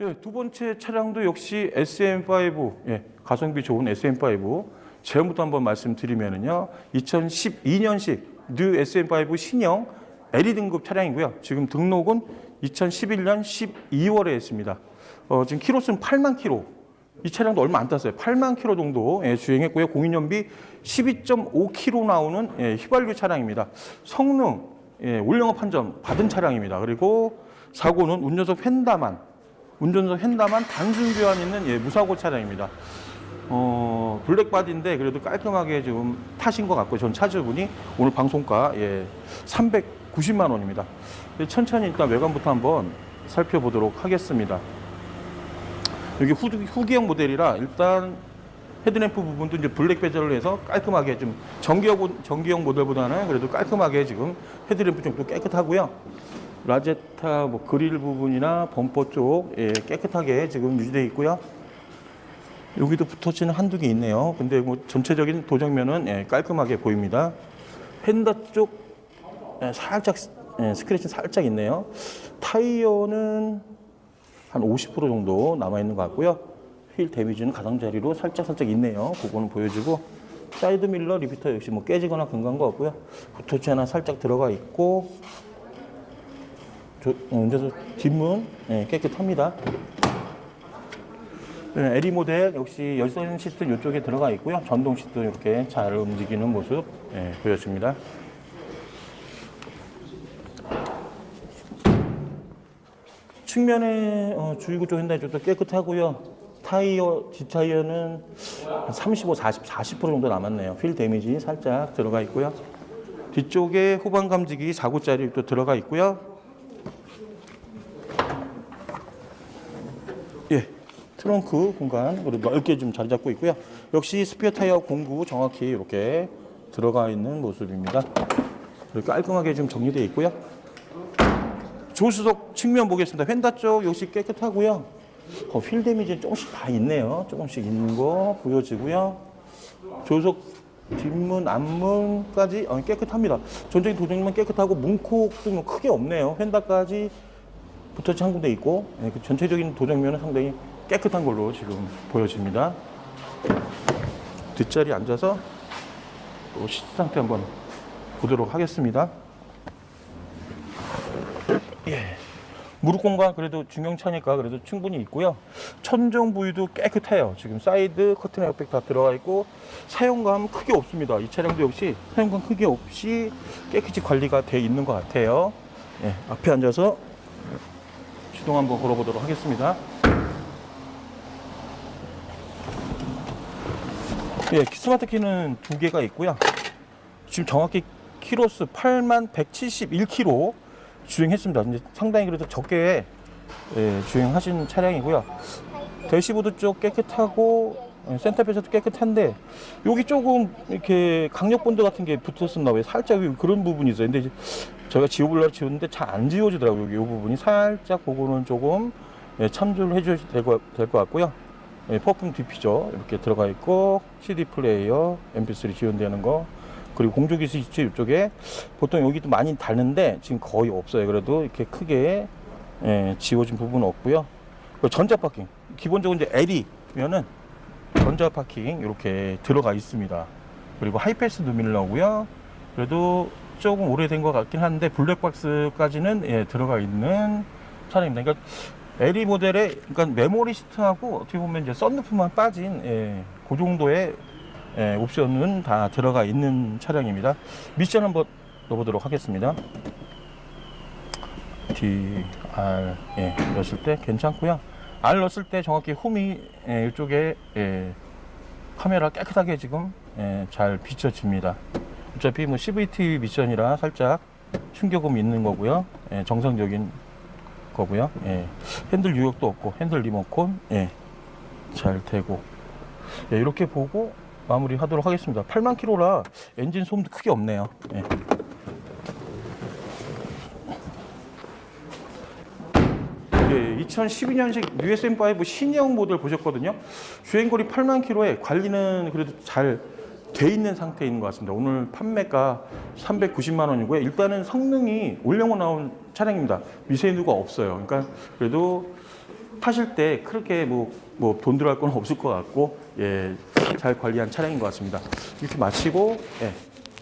예, 두 번째 차량도 역시 SM5, 예, 가성비 좋은 SM5. 제목부터 한번 말씀드리면은요, 2012년식 뉴 SM5 신형 LE 등급 차량이고요. 지금 등록은 2011년 12월에 했습니다. 어, 지금 키로수는 8만 킬로. 이 차량도 얼마 안 탔어요. 8만 킬로 정도 예, 주행했고요. 공인연비 12.5km 나오는 예, 휘발유 차량입니다. 성능, 예, 올영업 판정 받은 차량입니다. 그리고 사고는 운전석 휀다만, 운전석 휀다만 단순 교환 있는 예, 무사고 차량입니다. 어, 블랙바디인데 그래도 깔끔하게 지금 타신 것 같고 전 차주분이 오늘 방송가 예, 390만 원입니다. 예, 천천히 일단 외관부터 한번 살펴보도록 하겠습니다. 여기 후, 후기형 모델이라 일단 헤드램프 부분도 이제 블랙 베젤로 해서 깔끔하게 좀 전기형, 전기형 모델보다는 그래도 깔끔하게 지금 헤드램프 쪽도 깨끗하고요. 라제타 뭐 그릴 부분이나 범퍼 쪽 예, 깨끗하게 지금 유지되어 있고요. 여기도 붙어지는 한두 개 있네요. 근데 뭐 전체적인 도정면은 예, 깔끔하게 보입니다. 펜더 쪽 예, 살짝 예, 스크래치 살짝 있네요. 타이어는 한 50% 정도 남아 있는 것 같고요. 휠 데미지는 가장자리로 살짝 살짝 있네요. 그거는 보여주고 사이드 밀러 리피터 역시 뭐 깨지거나 근간 거 없고요. 붙어치 하나 살짝 들어가 있고 운전석 뒷문 예, 깨끗합니다. 네, 에리 모델 역시 열선 시트 이쪽에 들어가 있고요. 전동 시트 이렇게 잘 움직이는 모습 예, 보여줍니다. 측면에 어, 주유구 쪽 핸들 쪽도 깨끗하고요. 타이어 뒷타이어는 한 35, 40, 40% 정도 남았네요. 휠 데미지 살짝 들어가 있고요. 뒤쪽에 후방 감지기 4구짜리 또 들어가 있고요. 예, 트렁크 공간 그리고 넓게 좀 자리 잡고 있고요. 역시 스피어 타이어 공구 정확히 이렇게 들어가 있는 모습입니다. 깔끔하게 좀 정리되어 있고요. 조수석 측면 보겠습니다. 휀다 쪽 역시 깨끗하고요. 어, 휠 데미지 조금씩 다 있네요. 조금씩 있는 거 보여지고요. 조수석 뒷문, 앞문까지 어, 깨끗합니다. 전적인 도장만 깨끗하고 문콕도 뭐 크게 없네요. 휀다까지 붙어진 한 군데 있고 예, 그 전체적인 도장면은 상당히 깨끗한 걸로 지금 보여집니다. 뒷자리에 앉아서 또 시트 상태 한번 보도록 하겠습니다. 예. 무릎 공간 그래도 중형차니까 그래도 충분히 있고요. 천정 부위도 깨끗해요. 지금 사이드 커튼 에어백 다 들어가 있고 사용감 크게 없습니다. 이 차량도 역시 사용감 크게 없이 깨끗이 관리가 돼 있는 것 같아요. 예, 앞에 앉아서 시동 한번 걸어보도록 하겠습니다. 예, 스마트 키는 두 개가 있고요. 지금 정확히 키로수 8만 171km 주행했습니다. 이제 상당히 그래도 적게 예, 주행하신 차량이고요. 대시보드 쪽 깨끗하고 예, 센터페이스도 깨끗한데 여기 조금 이렇게 강력 본드 같은 게 붙었었나 봐요. 살짝 그런 부분이 있어요. 근데 저희가 지워보려고 지웠는데 잘 안 지워지더라고요. 이 부분이 살짝 그거는 조금 예, 참조를 해주셔도 될것 같고요. 예, 퍼퓸 디피저 이렇게 들어가 있고 CD 플레이어, MP3 지원되는 거 그리고 공조기 스위치 이쪽에 보통 여기도 많이 닳는데 지금 거의 없어요. 그래도 이렇게 크게 예, 지워진 부분은 없고요. 전자 파킹 기본적으로 이제 L이면은 전자 파킹 이렇게 들어가 있습니다. 그리고 하이패스 누밀러고요. 그래도 조금 오래된 것 같긴 한데 블랙박스까지는 예, 들어가 있는 차량입니다. 그러니까 LE 모델의 그러니까 메모리 시트하고 어떻게 보면 이제 썬루프만 빠진 예, 그 정도의 예, 옵션은 다 들어가 있는 차량입니다. 미션 한번 넣어보도록 하겠습니다. D, R, 예, 넣었을 때 괜찮고요. R 넣었을 때 정확히 홈이 예, 이쪽에 예, 카메라 깨끗하게 지금 예, 잘 비춰집니다. 어차피 뭐 CVT 미션이라 살짝 충격음이 있는 거고요. 예, 정상적인 거고요. 예, 핸들 유격도 없고 핸들 리모컨 예, 잘 되고 예, 이렇게 보고 마무리 하도록 하겠습니다. 8만 킬로라 엔진 소음도 크게 없네요. 예. 예, 2012년식 USM5 신형 모델 보셨거든요. 주행거리 8만 킬로에 관리는 그래도 잘 돼 있는 상태인 것 같습니다. 오늘 판매가 390만 원이고요. 일단은 성능이 올영어 나온 차량입니다. 미세누가 없어요. 그러니까 그래도 타실 때 그렇게 뭐, 뭐 돈 들어갈 건 없을 것 같고, 예, 잘 관리한 차량인 것 같습니다. 이렇게 마치고, 예,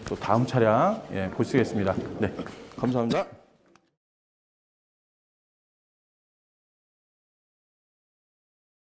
또 다음 차량, 예, 보시겠습니다. 네, 감사합니다.